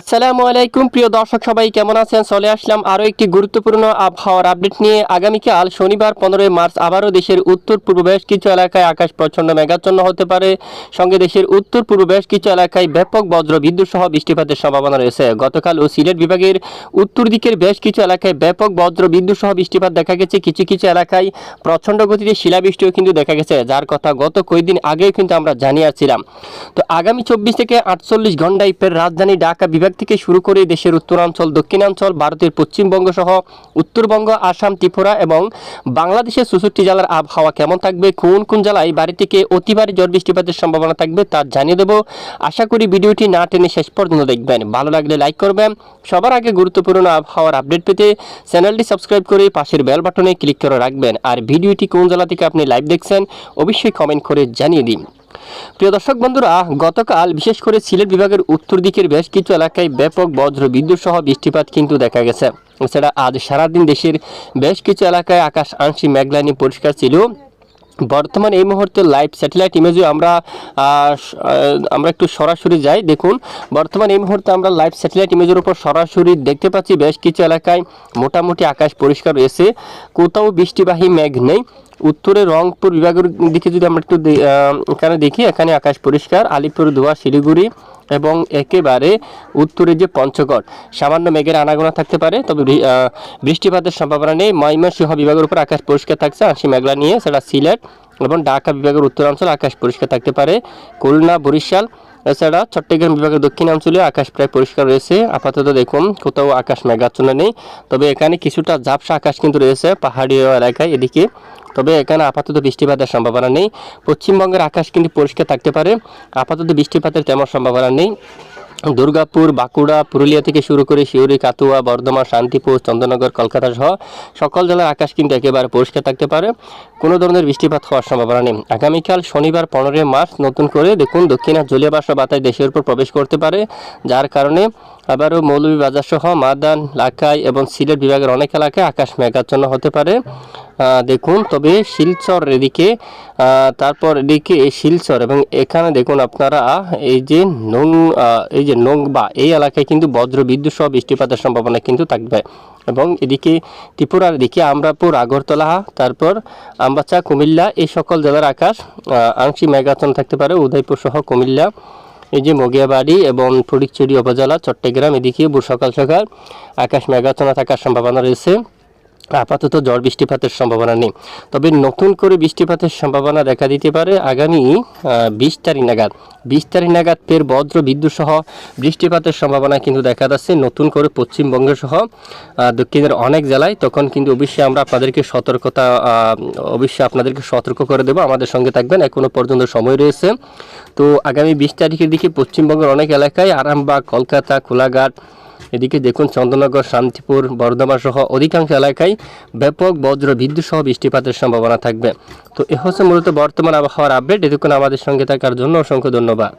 আসসালামু আলাইকুম, প্রিয় দর্শক সবাই, কেমন আছেন? চলে আসলাম আরও একটি গুরুত্বপূর্ণ আবহাওয়ার আপডেট নিয়ে। আগামীকাল শনিবার পনেরোই মার্চ আবারও দেশের উত্তর পূর্ব বেশ কিছু এলাকায় আকাশ প্রচণ্ড মেঘাচ্ছন্ন হতে পারে। সঙ্গে দেশের উত্তর পূর্ব বেশ কিছু এলাকায় ব্যাপক বজ্র বিদ্যুৎ সহ বৃষ্টিপাতের সম্ভাবনা রয়েছে। গতকাল ও সিলেট বিভাগের উত্তর দিকের বেশ কিছু এলাকায় ব্যাপক বজ্র বিদ্যুৎ সহ বৃষ্টিপাত দেখা গেছে। কিছু কিছু এলাকায় প্রচণ্ড গতিতে শিলাবৃষ্টিও কিন্তু দেখা গেছে, যার কথা গত কয়েকদিন আগেও কিন্তু আমরা জানিয়ে আসছিলাম। তো আগামী চব্বিশ থেকে আটচল্লিশ ঘন্টায় ফের রাজধানী ঢাকা বিভাগ থেকে শুরু করে দেশের উত্তরাঞ্চল, দক্ষিণাঞ্চল, ভারতের পশ্চিমবঙ্গ সহ উত্তরবঙ্গ, আসাম, ত্রিপুরা এবং বাংলাদেশের চৌষট্টি জেলার আবহাওয়া কেমন থাকবে, কোন কোন জেলায় বাড়ি থেকে অতিবারে ঝড় বৃষ্টিপাতের সম্ভাবনা থাকবে তা জানিয়ে দেবো। আশা করি ভিডিওটি না টেনে শেষ পর্যন্ত দেখবেন। ভালো লাগলে লাইক করবেন। সবার আগে গুরুত্বপূর্ণ আবহাওয়ার আপডেট পেতে চ্যানেলটি সাবস্ক্রাইব করে পাশের বেল বাটনে ক্লিক করে রাখবেন। আর ভিডিওটি কোন জেলা থেকে আপনি লাইভ দেখছেন, অবশ্যই কমেন্ট করে জানিয়ে দিন। প্রিয় দর্শক বন্ধুরা, গতকাল বিশেষ করে সিলেট বিভাগের উত্তর দিকের বেশ কিছু এলাকায় ব্যাপক বজ্র বিদ্যুৎ সহ বৃষ্টিপাত কিন্তু দেখা গেছে। এছাড়া আজ সারাদিন দেশের বেশ কিছু এলাকায় আকাশ আংশিক মেঘলানি পরিষ্কার ছিল। বর্তমান এই মুহূর্তে লাইভ স্যাটেলাইট ইমেজে আমরা আমরা একটু সরাসরি যাই। দেখুন, বর্তমান এই মুহূর্তে আমরা লাইভ স্যাটেলাইট ইমেজের উপর সরাসরি দেখতে পাচ্ছি বেশ কিছু এলাকায় মোটামুটি আকাশ পরিষ্কার রয়েছে। কোথাও বৃষ্টিবাহী মেঘ নেই। উত্তরে রংপুর বিভাগের দিকে যদি আমরা একটু এখানে দেখি, এখানে আকাশ পরিষ্কার। আলিপুর ধোয়া শিলিগুড়ি এবং একেবারে উত্তরে যে পঞ্চগড়, সামান্য মেঘের আনাগোনা থাকতে পারে, তবে বৃষ্টিপাতের সম্ভাবনা নেই। ময়মনসিংহ বিভাগের উপর আকাশ পরিষ্কার থাকছে, আংশিক মেঘলা নিয়ে, সেটা সিলেট এবং ঢাকা বিভাগের উত্তরাঞ্চল আকাশ পরিষ্কার থাকতে পারে। খুলনা, বরিশাল এছাড়া চট্টগ্রাম বিভাগের দক্ষিণাঞ্চলে আকাশ প্রায় পরিষ্কার রয়েছে। আপাতত দেখুন, কোথাও আকাশ মেঘাচ্ছন্ন নেই। তবে এখানে কিছুটা ঝাপসা আকাশ কিন্তু রয়েছে পাহাড়ি এলাকায় এদিকে। তবে এখানে আপাতত বৃষ্টিপাতের সম্ভাবনা নেই। পশ্চিমবঙ্গের আকাশ কিন্তু পরিষ্কার থাকতে পারে। আপাতত বৃষ্টিপাতের তেমন সম্ভাবনা নেই। দুর্গাপুর, বাঁকুড়া, পুরুলিয়া থেকে শুরু করে শিউরি কাতুয়া বর্ধমান, শান্তিপুর চন্দ্রনগর কলকাতা সহ সকল জেলার আকাশ কিন্তু একেবারে পরিষ্কার থাকতে পারে। কোনো ধরনের বৃষ্টিপাত হওয়ার সম্ভাবনা নেই। আগামীকাল শনিবার পনেরোই মার্চ নতুন করে দেখুন দক্ষিণা জলীয় বাসা বাতাস দেশের উপর প্রবেশ করতে পারে, যার কারণে আবারও মৌলভীবাজার সহ মাদান লাখাই এবং সিলেট বিভাগের অনেক এলাকায় আকাশ মেঘাচ্ছন্ন হতে পারে। দেখুন, তবে শিলচর এদিকে তারপর এদিকে শিলচর এবং এখানে দেখুন আপনারা, এই যে নং এই যে নোংবা এই এলাকায় কিন্তু বজ্র, বিদ্যুৎ সহ বৃষ্টিপাতের সম্ভাবনা কিন্তু থাকবে। এবং এদিকে ত্রিপুরার দিকে আমরাপুর, আগরতলা, তারপর আমবাচা, কুমিল্লা, এই সকল জেলার আকাশ আংশিক মেঘাচ্ছন্ন থাকতে পারে। উদয়পুর সহ কুমিল্লা এই যে মগিয়াবাড়ি এবং ফটিকচুরি উপজেলা, চট্টগ্রাম, এদিকে সকাল সকাল আকাশ মেঘাচ্ছন্ন থাকার সম্ভাবনা রয়েছে। আপাতত ঝড় বৃষ্টিপাতের সম্ভাবনা নেই। তবে নতুন করে বৃষ্টিপাতের সম্ভাবনা দেখা দিতে পারে আগামী বিশ তারিখ নাগাদ। বিশ তারিখ নাগাদ ফের বজ্র, বিদ্যুৎ সহ বৃষ্টিপাতের সম্ভাবনা কিন্তু দেখা যাচ্ছে নতুন করে পশ্চিমবঙ্গ সহ দক্ষিণের অনেক জেলায়। তখন কিন্তু অবশ্যই আমরা আপনাদেরকে সতর্কতা অবশ্যই আপনাদেরকে সতর্ক করে দেবো। আমাদের সঙ্গে থাকবেন, এখনও পর্যন্ত সময় রয়েছে। তো আগামী বিশ তারিখের দিকে পশ্চিমবঙ্গের অনেক এলাকায় আরামবাগ, কলকাতা, কোলাঘাট এদিকে দেখুন, চন্দননগর, শান্তিপুর বর্ধমান সহ অধিকাংশ এলাকায় ব্যাপক বজ্র বিদ্যুৎ সহ বৃষ্টিপাতের সম্ভাবনা থাকবে। তো এ হচ্ছে মূলত বর্তমান আবহাওয়ার আপডেট এতক্ষণ আমাদের সঙ্গে থাকার জন্য অসংখ্য ধন্যবাদ।